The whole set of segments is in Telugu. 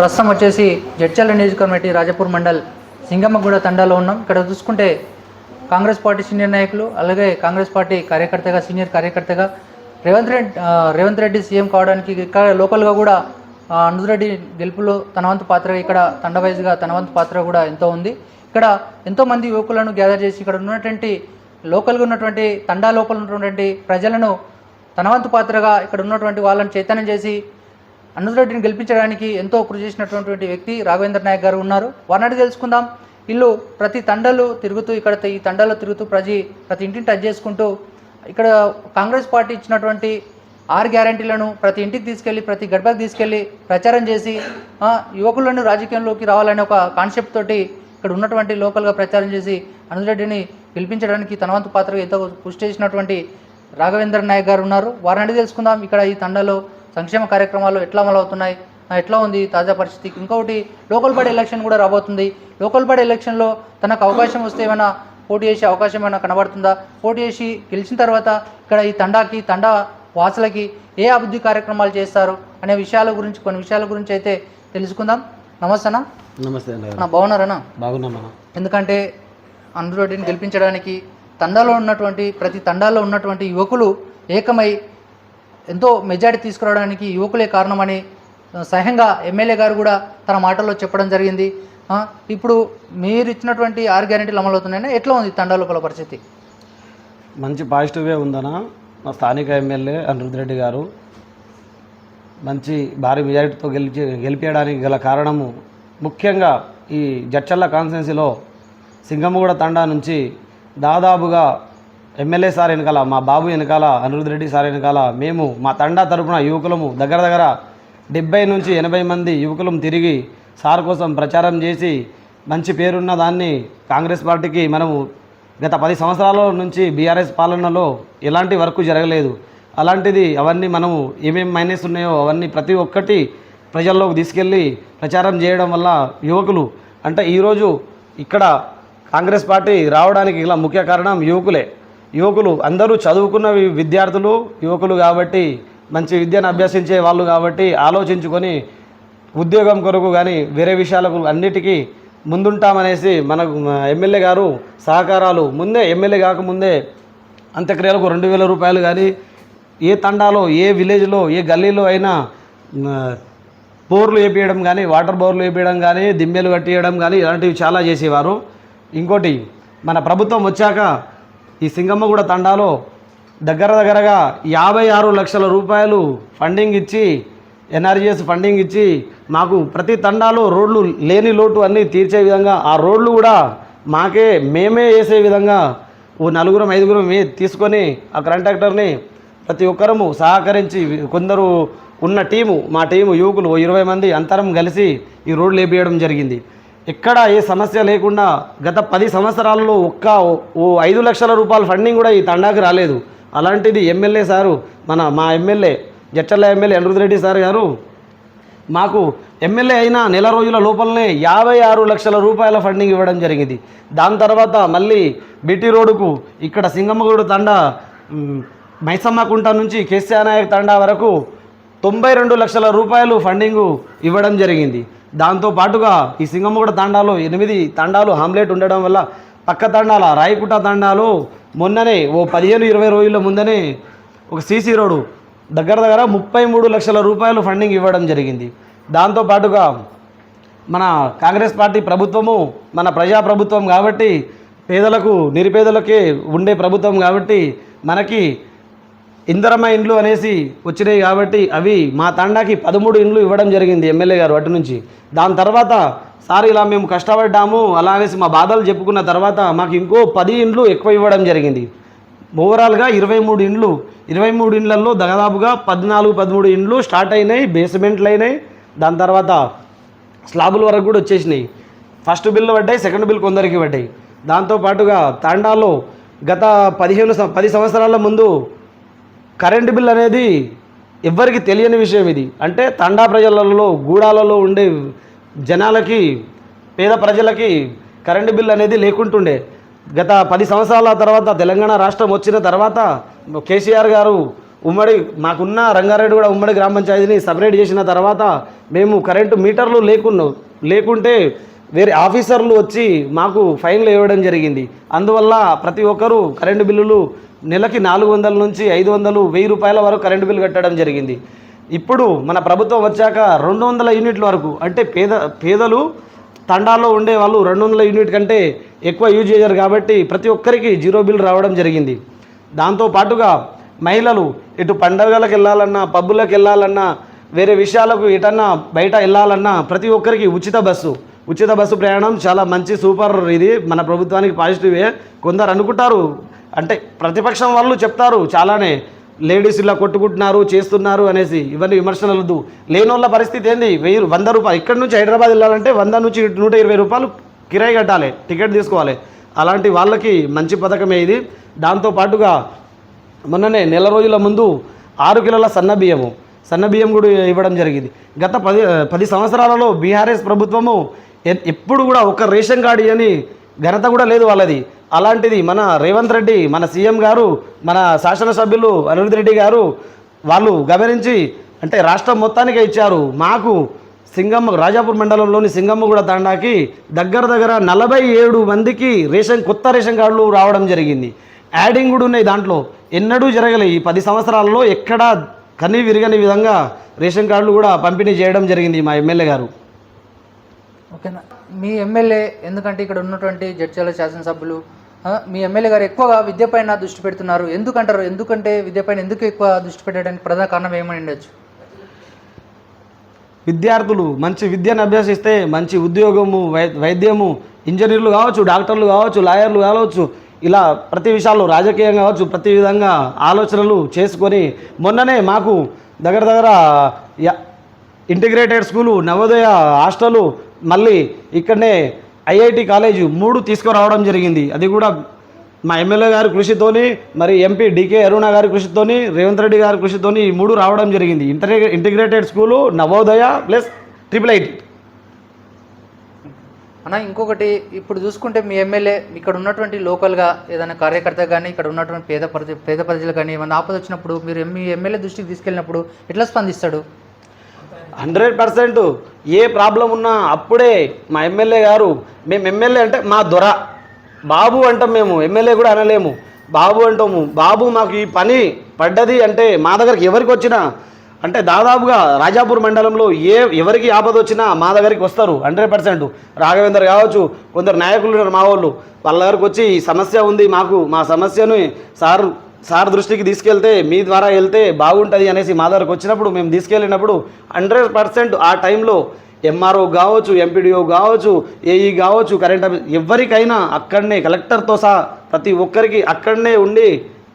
ప్రస్తుతం వచ్చేసి జడ్చల్ల నియోజక రాజపూర్ మండల్ సింగమ్మగూడ తండాలో ఉన్నాం. ఇక్కడ చూసుకుంటే కాంగ్రెస్ పార్టీ సీనియర్ నాయకులు అలాగే కాంగ్రెస్ పార్టీ కార్యకర్తగా సీనియర్ కార్యకర్తగా రేవంత్ రెడ్డి రేవంత్ రెడ్డి సీఎం కావడానికి ఇక్కడ లోకల్గా కూడా అనుజరెడ్డి గెలుపులో తన వంతు పాత్ర ఇక్కడ తండ వైజ్గా తన వంతు పాత్ర కూడా ఎంతో ఉంది. ఇక్కడ ఎంతోమంది యువకులను గ్యాదర్ చేసి ఇక్కడ ఉన్నటువంటి లోకల్గా ఉన్నటువంటి తండా లోపల ఉన్నటువంటి ప్రజలను తన వంతు పాత్రగా ఇక్కడ ఉన్నటువంటి వాళ్ళని చైతన్యం చేసి అనంతరెడ్డిని గెలిపించడానికి ఎంతో కృషి చేసినటువంటి వ్యక్తి రాఘవేంద్ర నాయక్ గారు ఉన్నారు. వారిని తెలుసుకుందాం. ఇల్లు ప్రతి తండలు తిరుగుతూ ఇక్కడ ఈ తండలో తిరుగుతూ ప్రజి ప్రతి ఇంటిని టచ్ చేసుకుంటూ ఇక్కడ కాంగ్రెస్ పార్టీ ఇచ్చినటువంటి ఆరు గ్యారంటీలను ప్రతి ఇంటికి తీసుకెళ్ళి ప్రతి గడపకి తీసుకెళ్ళి ప్రచారం చేసి యువకులను రాజకీయంలోకి రావాలనే ఒక కాన్సెప్ట్ తోటి ఇక్కడ ఉన్నటువంటి లోకల్గా ప్రచారం చేసి అనురెడ్డిని గెలిపించడానికి తనవంతు పాత్రగా ఎంతో కృషి చేసినటువంటి రాఘవేంద్ర నాయక్ గారు ఉన్నారు. వారిని అడిగి తెలుసుకుందాం. ఇక్కడ ఈ తండలో సంక్షేమ కార్యక్రమాలు ఎట్లా అమలవుతున్నాయి ఎట్లా ఉంది తాజా పరిస్థితి? ఇంకొకటి లోకల్ బాడీ ఎలక్షన్ కూడా రాబోతుంది. లోకల్ బాడీ ఎలక్షన్లో తనకు అవకాశం వస్తే ఏమైనా పోటీ చేసే అవకాశం ఏమైనా కనబడుతుందా? పోటీ చేసి గెలిచిన తర్వాత ఇక్కడ ఈ తండాకి తండా వాసులకి ఏ అభివృద్ధి కార్యక్రమాలు చేస్తారు అనే విషయాల గురించి కొన్ని విషయాల గురించి అయితే తెలుసుకుందాం. నమస్తే అన్న. నమస్తే అన్న బాగున్నారన్నా బాగున్నామన్నా ఎందుకంటే అనురెడ్డిని గెలిపించడానికి తండాలో ఉన్నటువంటి ప్రతి తండాలో ఉన్నటువంటి యువకులు ఏకమై ఎంతో మెజారిటీ తీసుకురావడానికి యువకులే కారణమని ఆ, ఎమ్మెల్యే గారు కూడా తన మాటల్లో చెప్పడం జరిగింది. ఇప్పుడు మీరు ఇచ్చినటువంటి ఆరు గ్యారెంటీలు అమలవుతున్నాయని ఎట్లా ఉంది తండాలోపల పరిస్థితి? మంచి పాజిటివే ఉందనా? మా స్థానిక ఎమ్మెల్యే అనిరుద్ రెడ్డి గారు మంచి భారీ మెజారిటీతో గెలిచి గెలిపించడానికి గల కారణము ముఖ్యంగా ఈ జడ్చల్ల కాన్స్టిట్యున్సీలో సింగమ్మగూడ తండా నుంచి దాదాపుగా ఎమ్మెల్యే సార్ వెనకాల మా బాబు వెనకాల అనిరుద్ రెడ్డి సార్ వెనకాల మేము మా తండా తరపున యువకులము దగ్గర దగ్గర డెబ్బై నుంచి ఎనభై మంది యువకులం తిరిగి సార్ కోసం ప్రచారం చేసి మంచి పేరున్న దాన్ని కాంగ్రెస్ పార్టీకి మనము గత పది సంవత్సరాల నుంచి బీఆర్ఎస్ పాలనలో ఎలాంటి వర్క్ జరగలేదు. అలాంటిది అవన్నీ మనము ఏమేమి మైనస్ ఉన్నాయో అవన్నీ ప్రతి ఒక్కటి ప్రజల్లోకి తీసుకెళ్ళి ప్రచారం చేయడం వల్ల యువకులు అంటే ఈరోజు ఇక్కడ కాంగ్రెస్ పార్టీ రావడానికి ఇలా ముఖ్య కారణం యువకులే. యువకులు అందరూ చదువుకున్న విద్యార్థులు యువకులు కాబట్టి మంచి విద్యను అభ్యసించే వాళ్ళు కాబట్టి ఆలోచించుకొని ఉద్యోగం కొరకు కానీ వేరే విషయాలకు అన్నిటికీ ముందుంటామనేసి మనకు ఎమ్మెల్యే గారు సహకారాలు ముందే ఎమ్మెల్యే కాకముందే అంత్యక్రియలకు రెండు వేల రూపాయలు కానీ ఏ తండాలో ఏ విలేజ్లో ఏ గల్లీలో అయినా బోర్లు వేపించడం కానీ వాటర్ బోర్లు వేపించడం కానీ దిమ్మెలు కట్టియడం కానీ ఇలాంటివి చాలా చేసేవారు. ఇంకోటి మన ప్రభుత్వం వచ్చాక ఈ సింగమ్మగూడ తండాలో దగ్గర దగ్గరగా యాభై ఆరు లక్షల రూపాయలు ఫండింగ్ ఇచ్చి ఎన్ఆర్జీఎస్ ఫండింగ్ ఇచ్చి మాకు ప్రతి తండాలో రోడ్లు లేని లోటు అన్నీ తీర్చే విధంగా ఆ రోడ్లు కూడా మాకే మేమే వేసే విధంగా ఓ నలుగురం ఐదుగురం మే తీసుకొని ఆ కాంట్రాక్టర్ని ప్రతి ఒక్కరము సహకరించి కొందరు ఉన్న టీము మా టీము యువకులు ఓ ఇరవై మంది అంతరం కలిసి ఈ రోడ్లు వేపియడం జరిగింది. ఎక్కడ ఏ సమస్య లేకుండా గత పది సంవత్సరాల్లో ఒక్క ఓ- ఐదు లక్షల రూపాయల ఫండింగ్ కూడా ఈ తండాకి రాలేదు. అలాంటిది ఎమ్మెల్యే సారు మన మా ఎమ్మెల్యే జట్టల ఎమ్మెల్యే అనిరుద్ధ్ రెడ్డి సార్ గారు మాకు ఎమ్మెల్యే అయిన నెల రోజుల లోపలనే యాభై ఆరు లక్షల రూపాయల ఫండింగ్ ఇవ్వడం జరిగింది. దాని తర్వాత మళ్ళీ బిటి రోడ్డుకు ఇక్కడ సింగమ్మగూడు తండా మైసమ్మకుంట నుంచి కేసీఆర్ నాయక్ తండా వరకు తొంభై రెండు లక్షల రూపాయలు ఫండింగు ఇవ్వడం జరిగింది. దాంతో పాటుగా ఈ సింగమ్మగూడ తాండాలో ఎనిమిది తాండాలు హామ్లెట్ ఉండడం వల్ల పక్క తండాల రాయకుట తాండాలు మొన్ననే ఓ పదిహేను ఇరవై రోజుల ముందనే ఒక సీసీ రోడ్డు దగ్గర దగ్గర ముప్పై మూడు లక్షల రూపాయలు ఫండింగ్ ఇవ్వడం జరిగింది. దాంతో పాటుగా మన కాంగ్రెస్ పార్టీ ప్రభుత్వము మన ప్రజా ప్రభుత్వం కాబట్టి పేదలకు నిరుపేదలకే ఉండే ప్రభుత్వం కాబట్టి మనకి ఇందరమ్మ ఇండ్లు అనేసి వచ్చినాయి కాబట్టి అవి మా తండాకి పదమూడు ఇండ్లు ఇవ్వడం జరిగింది ఎమ్మెల్యే గారు అటు నుంచి. దాని తర్వాత సార్ ఇలా మేము కష్టపడ్డాము అలా అనేసి మా బాధలు చెప్పుకున్న తర్వాత మాకు ఇంకో పది ఇండ్లు ఎక్కువ ఇవ్వడం జరిగింది. ఓవరాల్గా ఇరవై మూడు ఇండ్లు ఇరవై మూడు ఇండ్లలో దాదాపుగా పద్నాలుగు పదమూడు ఇండ్లు స్టార్ట్ అయినాయి బేస్మెంట్లు అయినాయి. దాని తర్వాత స్లాబుల వరకు కూడా వచ్చేసినాయి. ఫస్ట్ బిల్లు పడ్డాయి సెకండ్ బిల్ కొందరికి పడ్డాయి. దాంతో పాటుగా తాండాలో గత పదిహేను సం- పది సంవత్సరాల ముందు కరెంటు బిల్ అనేది ఎవ్వరికి తెలియని విషయం ఇది. అంటే తండా ప్రజలలో గూడాలలో ఉండే జనాలకి పేద ప్రజలకి కరెంటు బిల్ అనేది లేకుంటుండే. గత పది సంవత్సరాల తర్వాత తెలంగాణ రాష్ట్రం వచ్చిన తర్వాత కేసీఆర్ గారు ఉమ్మడి మాకున్న రంగారెడ్డి కూడా ఉమ్మడి గ్రామ పంచాయతీని సపరేట్ చేసిన తర్వాత మేము కరెంటు మీటర్లు లేకున్నా లేకుంటే వేరే ఆఫీసర్లు వచ్చి మాకు ఫైన్లు ఇవ్వడం జరిగింది. అందువల్ల ప్రతి ఒక్కరూ కరెంటు బిల్లులు నెలకి నాలుగు వందల నుంచి ఐదు వందలు వెయ్యి రూపాయల వరకు కరెంటు బిల్లు కట్టడం జరిగింది. ఇప్పుడు మన ప్రభుత్వం వచ్చాక రెండు వందల యూనిట్ల వరకు అంటే పేద పేదలు తండాల్లో ఉండే వాళ్ళు రెండు వందల యూనిట్ కంటే ఎక్కువ యూజ్ చేశారు కాబట్టి ప్రతి ఒక్కరికి జీరో బిల్ రావడం జరిగింది. దాంతో పాటుగా మహిళలు ఇటు పండగలకు వెళ్ళాలన్నా పబ్బులకు వెళ్ళాలన్నా వేరే విషయాలకు ఎటన్నా బయట వెళ్ళాలన్నా ప్రతి ఒక్కరికి ఉచిత బస్సు ఉచిత బస్సు ప్రయాణం చాలా మంచి సూపర్ ఇది. మన ప్రభుత్వానికి పాజిటివే కొందరు అనుకుంటారు. అంటే ప్రతిపక్షం వాళ్ళు చెప్తారు చాలానే లేడీస్ ఇలా కొట్టుకుంటున్నారు చేస్తున్నారు అనేసి ఇవన్నీ విమర్శలు వద్దు. లేని వాళ్ళ పరిస్థితి ఏంది? వెయ్యి వంద రూపాయలు. ఇక్కడ నుంచి హైదరాబాద్ వెళ్ళాలంటే వంద నుంచి నూట ఇరవై రూపాయలు కిరాయి కట్టాలి టికెట్ తీసుకోవాలి. అలాంటి వాళ్ళకి మంచి పథకమే ఇది. దాంతో పాటుగా మొన్ననే నెల రోజుల ముందు ఆరు కిలోల సన్న బియ్యము సన్న బియ్యం కూడా ఇవ్వడం జరిగింది. గత పది పది సంవత్సరాలలో బీఆర్ఎస్ ప్రభుత్వము ఎప్పుడు కూడా ఒక రేషన్ కార్డు అని ఘనత కూడా లేదు వాళ్ళది. అలాంటిది మన రేవంత్ రెడ్డి మన సీఎం గారు మన శాసనసభ్యులు అనిరుద్ రెడ్డి గారు వాళ్ళు గమనించి అంటే రాష్ట్రం మొత్తానికే ఇచ్చారు. మాకు సింగమ్మ రాజాపూర్ మండలంలోని సింగమ్మగూడ తండాకి దగ్గర దగ్గర నలభై ఏడు మందికి రేషన్ కొత్త రేషన్ కార్డులు రావడం జరిగింది. యాడింగ్ కూడా ఉన్నాయి దాంట్లో. ఎన్నడూ జరగలే. ఈ పది సంవత్సరాల్లో ఎక్కడా కనీ విరగని విధంగా రేషన్ కార్డులు కూడా పంపిణీ చేయడం జరిగింది మా ఎమ్మెల్యే గారు. ఓకేనా? మీ ఎమ్మెల్యే ఎందుకంటే ఇక్కడ ఉన్నటువంటి జడ్చల శాసనసభ్యులు మీ ఎమ్మెల్యే గారు ఎక్కువగా విద్యపైన దృష్టి పెడుతున్నారు. ఎందుకంటారు? ఎందుకంటే విద్యపైన ఎందుకు ఎక్కువ దృష్టి పెట్టడానికి ప్రధాన కారణం ఏమని ఉండొచ్చు? విద్యార్థులు మంచి విద్యను అభ్యసిస్తే మంచి ఉద్యోగము వై వైద్యము ఇంజనీర్లు కావచ్చు డాక్టర్లు కావచ్చు లాయర్లు కావచ్చు ఇలా ప్రతి విషయాల్లో రాజకీయం కావచ్చు ప్రతి విధంగా ఆలోచనలు చేసుకొని మొన్ననే మాకు దగ్గర దగ్గర ఇంటిగ్రేటెడ్ స్కూలు నవోదయ హాస్టలు మళ్ళీ ఇక్కడనే ఐఐటి కాలేజీ మూడు తీసుకురావడం జరిగింది. అది కూడా మా ఎమ్మెల్యే గారి కృషితోని మరి ఎంపీ డికే అరుణ గారి కృషితోని రేవంత్ రెడ్డి గారి కృషితోని ఈ మూడు రావడం జరిగింది. Inter integrated school Navodaya plus triple IT. అన్న ఇంకొకటి ఇప్పుడు చూసుకుంటే మీ ఎమ్మెల్యే ఇక్కడ ఉన్నటువంటి లోకల్గా ఏదైనా కార్యకర్త కానీ ఇక్కడ ఉన్నటువంటి పేద ప్రజ పేద ప్రజలు కానీ ఏమైనా ఆపద వచ్చినప్పుడు మీరు మీ ఎమ్మెల్యే దృష్టికి తీసుకెళ్ళినప్పుడు ఎట్లా స్పందిస్తాడు? హండ్రెడ్ పర్సెంట్ ఏ ప్రాబ్లం ఉన్నా అప్పుడే మా ఎమ్మెల్యే గారు మేము ఎమ్మెల్యే అంటే మా దొర. బాబు అంటాం మేము ఎమ్మెల్యే కూడా అనలేము. బాబు అంటాము బాబు మాకు ఈ పని పడ్డది అంటే మా దగ్గరికి ఎవరికి వచ్చినా అంటే దాదాపుగా రాజాపూర్ మండలంలో ఏ ఎవరికి ఆపద వచ్చినా మా దగ్గరికి వస్తారు హండ్రెడ్ పర్సెంట్. రాఘవేందర్ కావచ్చు కొందరు నాయకులు ఉన్నారు మా వాళ్ళు. వాళ్ళ దగ్గరికి వచ్చి ఈ సమస్య ఉంది మాకు మా సమస్యను సార్ సార్ దృష్టికి తీసుకెళ్తే మీ ద్వారా వెళ్తే బాగుంటుంది అనేసి మా దగ్గరకు వచ్చినప్పుడు మేము తీసుకెళ్ళినప్పుడు హండ్రెడ్ పర్సెంట్ ఆ టైంలో ఎంఆర్ఓ కావచ్చు ఎంపీడీఓ కావచ్చు ఏఈ కావచ్చు కరెంట్ ఆఫీస్ ఎవరికైనా అక్కడనే కలెక్టర్తో సహా ప్రతి ఒక్కరికి అక్కడనే ఉండి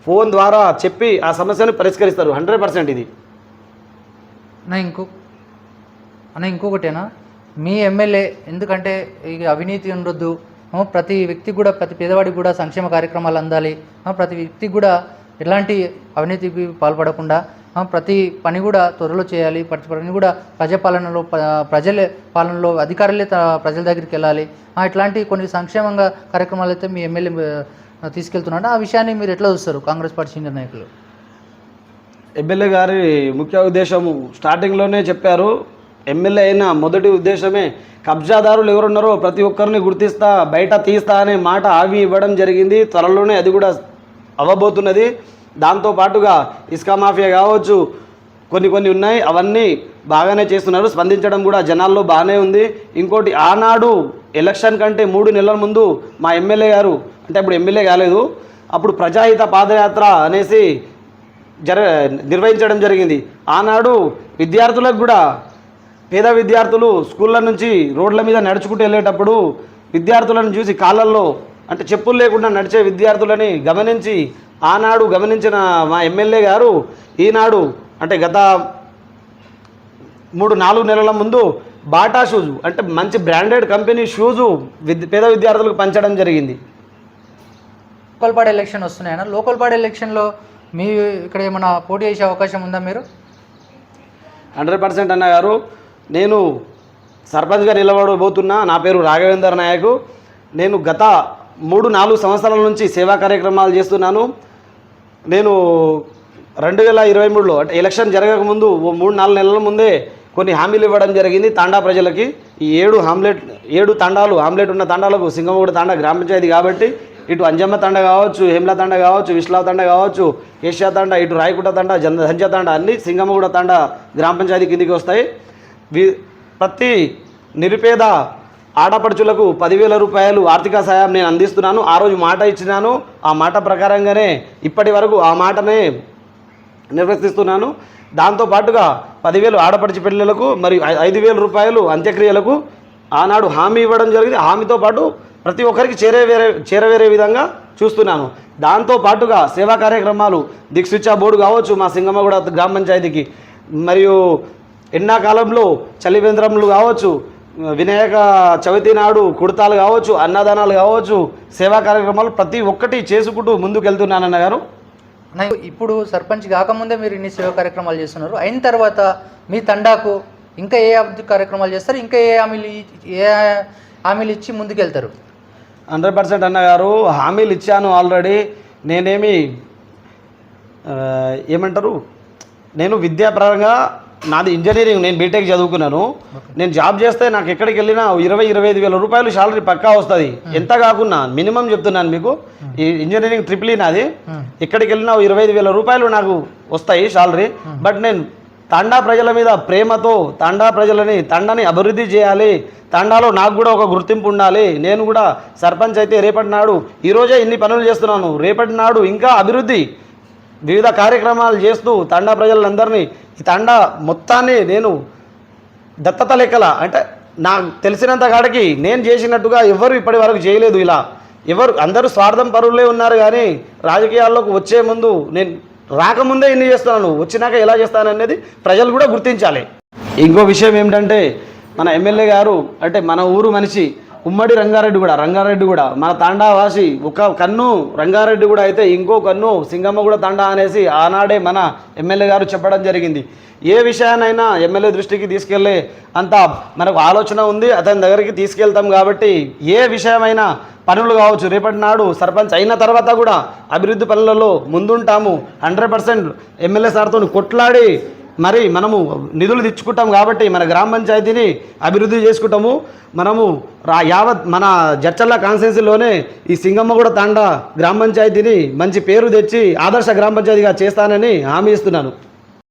ఫోన్ ద్వారా చెప్పి ఆ సమస్యను పరిష్కరిస్తారు. హండ్రెడ్ పర్సెంట్ ఇది. అన్న ఇంకో అన్న ఇంకొకటేనా? మీ ఎమ్మెల్యే ఎందుకంటే ఇక అవినీతి ఉండొద్దు ప్రతి వ్యక్తికి కూడా ప్రతి పేదవాడికి కూడా సంక్షేమ కార్యక్రమాలు అందాలి. ప్రతి వ్యక్తికి కూడా ఎలాంటి అవినీతికి పాల్పడకుండా ప్రతి పని కూడా త్వరలో చేయాలి. ప్రతి పని కూడా ప్రజాపాలనలో ప్రజల ప్రజలే పాలనలో అధికారులే త- ప్రజల దగ్గరికి వెళ్ళాలి. ఇట్లాంటి కొన్ని సంక్షేమంగా కార్యక్రమాలు అయితే మీ ఎమ్మెల్యే తీసుకెళ్తున్నాడు. ఆ విషయాన్ని మీరు ఎట్లా చూస్తారు కాంగ్రెస్ పార్టీ సీనియర్ నాయకులు? ఎమ్మెల్యే గారి ముఖ్య ఉద్దేశం స్టార్టింగ్లోనే చెప్పారు. ఎమ్మెల్యే అయిన మొదటి ఉద్దేశమే కబ్జాదారులు ఎవరున్నారో ప్రతి ఒక్కరిని గుర్తిస్తా బయట తీస్తా అనే మాట ఆవి ఇవ్వడం జరిగింది. త్వరలోనే అది కూడా అవ్వబోతున్నది. దాంతో పాటుగా ఇస్కా మాఫియా కావచ్చు కొన్ని కొన్ని ఉన్నాయి. అవన్నీ బాగానే చేస్తున్నారు. స్పందించడం కూడా జనాల్లో బాగానే ఉంది. ఇంకోటి ఆనాడు ఎలక్షన్ కంటే మూడు నెలల ముందు మా ఎమ్మెల్యే గారు అంటే అప్పుడు ఎమ్మెల్యే కాలేదు అప్పుడు ప్రజాహిత పాదయాత్ర అనేసి జర నిర్వహించడం జరిగింది. ఆనాడు విద్యార్థులకు కూడా పేద విద్యార్థులు స్కూళ్ళ నుంచి రోడ్ల మీద నడుచుకుంటూ వెళ్ళేటప్పుడు విద్యార్థులను చూసి కాళ్ళల్లో అంటే చెప్పులు లేకుండా నడిచే విద్యార్థులని గమనించి ఆనాడు గమనించిన మా ఎమ్మెల్యే గారు ఈనాడు అంటే గత మూడు నాలుగు నెలల ముందు బాటా షూజు అంటే మంచి బ్రాండెడ్ కంపెనీ షూజు విద్ పేద విద్యార్థులకు పంచడం జరిగింది. లోకల్ బాడీ ఎలక్షన్ వస్తున్నాయన్న? లోకల్ బాడీ ఎలక్షన్లో మీ ఇక్కడ ఏమైనా పోటీ చేసే అవకాశం ఉందా మీరు? హండ్రెడ్ పర్సెంట్ అన్న గారు. నేను సర్పంచ్గా నిలబడబోతున్నా. నా పేరు రాఘవేందర్ నాయకు. నేను గత మూడు నాలుగు సంవత్సరాల నుంచి సేవా కార్యక్రమాలు చేస్తున్నాను. నేను రెండు వేల ఇరవై మూడులో అంటే ఎలక్షన్ జరగకముందు ఓ మూడు నాలుగు నెలల ముందే కొన్ని హామీలు ఇవ్వడం జరిగింది తాండా ప్రజలకి. ఈ ఏడు హామ్లెట్ ఏడు తాండాలు హామ్లెట్ ఉన్న తాండాలకు సింగమగూడ తాండా గ్రామ పంచాయతీ కాబట్టి ఇటు అంజమ్మ తండ కావచ్చు హేమ్లా తండ కావచ్చు విశ్లా తండ కావచ్చు ఏషియా తండ ఇటు రాయకుట తండ జన్ తండ అన్ని సింగమగూడ తండ గ్రామ పంచాయతీ కిందికి వస్తాయి. ప్రతి నిరుపేద ఆడపడుచులకు పదివేల రూపాయలు ఆర్థిక సాయం నేను అందిస్తున్నాను. ఆ రోజు మాట ఇచ్చినాను. ఆ మాట ప్రకారంగానే ఇప్పటి వరకు ఆ మాటనే నిర్వర్తిస్తున్నాను. దాంతోపాటుగా పదివేలు ఆడపడిచి పిల్లలకు మరియు ఐదు వేల రూపాయలు అంత్యక్రియలకు ఆనాడు హామీ ఇవ్వడం జరిగింది. హామీతో పాటు ప్రతి ఒక్కరికి చేరవేరే చేరవేరే విధంగా చూస్తున్నాను. దాంతో పాటుగా సేవా కార్యక్రమాలు దిక్సూచా బోర్డు కావచ్చు మా సింగమ్మగూడ గ్రామ పంచాయతీకి మరియు ఎండాకాలంలో చలివేంద్రములు కావచ్చు వినాయక చవితి నాడు కుడతాలు కావచ్చు అన్నదానాలు కావచ్చు సేవా కార్యక్రమాలు ప్రతి ఒక్కటి చేసుకుంటూ ముందుకెళ్తున్నానన్న గారు. ఇప్పుడు సర్పంచ్ కాకముందే మీరు ఇన్ని సేవా కార్యక్రమాలు చేస్తున్నారు. అయిన తర్వాత మీ తండాకు ఇంకా ఏ అభివృద్ధి కార్యక్రమాలు చేస్తారు? ఇంకా ఏ హామీలు ఏ హామీలు ఇచ్చి ముందుకెళ్తారు? హండ్రెడ్ పర్సెంట్ అన్నగారు హామీలు ఇచ్చాను ఆల్రెడీ. నేనేమి ఏమంటారు? నేను విద్యాపరంగా నాది ఇంజనీరింగ్ నేను బీటెక్ చదువుకున్నాను. నేను జాబ్ చేస్తే నాకు ఎక్కడికి వెళ్ళినా ఇరవై ఇరవై ఐదు వేల రూపాయలు శాలరీ పక్కా వస్తుంది. ఎంత కాకున్నా మినిమం చెప్తున్నాను మీకు. ఈ ఇంజనీరింగ్ ట్రిపుల్ ఈ నాది. ఎక్కడికి వెళ్ళినా ఇరవై ఐదు వేల రూపాయలు నాకు వస్తాయి శాలరీ. బట్ నేను తాండా ప్రజల మీద ప్రేమతో తాండా ప్రజలని తండాని అభివృద్ధి చేయాలి. తాండాలో నాకు కూడా ఒక గుర్తింపు ఉండాలి. నేను కూడా సర్పంచ్ అయితే రేపటి నాడు ఈరోజే ఇన్ని పనులు చేస్తున్నాను. రేపటి నాడు ఇంకా అభివృద్ధి వివిధ కార్యక్రమాలు చేస్తూ తండా ప్రజలందరినీ ఈ తండా మొత్తాన్ని నేను దత్తత లెక్కల అంటే నాకు తెలిసినంత కాడికి నేను చేసినట్టుగా ఎవరు ఇప్పటి వరకు చేయలేదు ఇలా. ఎవరు అందరూ స్వార్థం పరులే ఉన్నారు కానీ రాజకీయాల్లోకి వచ్చే ముందు నేను రాకముందే ఎన్ని చేస్తున్నాను వచ్చినాక ఎలా చేస్తాననేది ప్రజలు కూడా గుర్తించాలి. ఇంకో విషయం ఏమిటంటే మన ఎమ్మెల్యే గారు అంటే మన ఊరు మనిషి ఉమ్మడి రంగారెడ్డి కూడా రంగారెడ్డి కూడా. మన తాండా వాసి ఒక కన్ను రంగారెడ్డి కూడా అయితే ఇంకో కన్ను సింగమ్మ కూడా తాండా అనేసి ఆనాడే మన ఎమ్మెల్యే గారు చెప్పడం జరిగింది. ఏ విషయానైనా ఎమ్మెల్యే దృష్టికి తీసుకెళ్ళే అంత మనకు ఆలోచన ఉంది. అతని దగ్గరికి తీసుకెళ్తాం కాబట్టి ఏ విషయమైనా పనులు కావచ్చు. రేపటి నాడు సర్పంచ్ అయిన తర్వాత కూడా అభివృద్ధి పనులలో ముందుంటాము. హండ్రెడ్ పర్సెంట్ ఎమ్మెల్యే సార్తో కొట్లాడి మరి మనము నిధులు తెచ్చుకుంటాం కాబట్టి మన గ్రామ పంచాయతీని అభివృద్ధి చేసుకుంటాము. మనము రా యావత్ మన జడ్చల్ల కాన్స్టెన్సీలోనే ఈ సింగమ్మగూడ తాండా గ్రామ పంచాయతీని మంచి పేరు తెచ్చి ఆదర్శ గ్రామ పంచాయతీగా చేస్తానని హామీ ఇస్తున్నాను.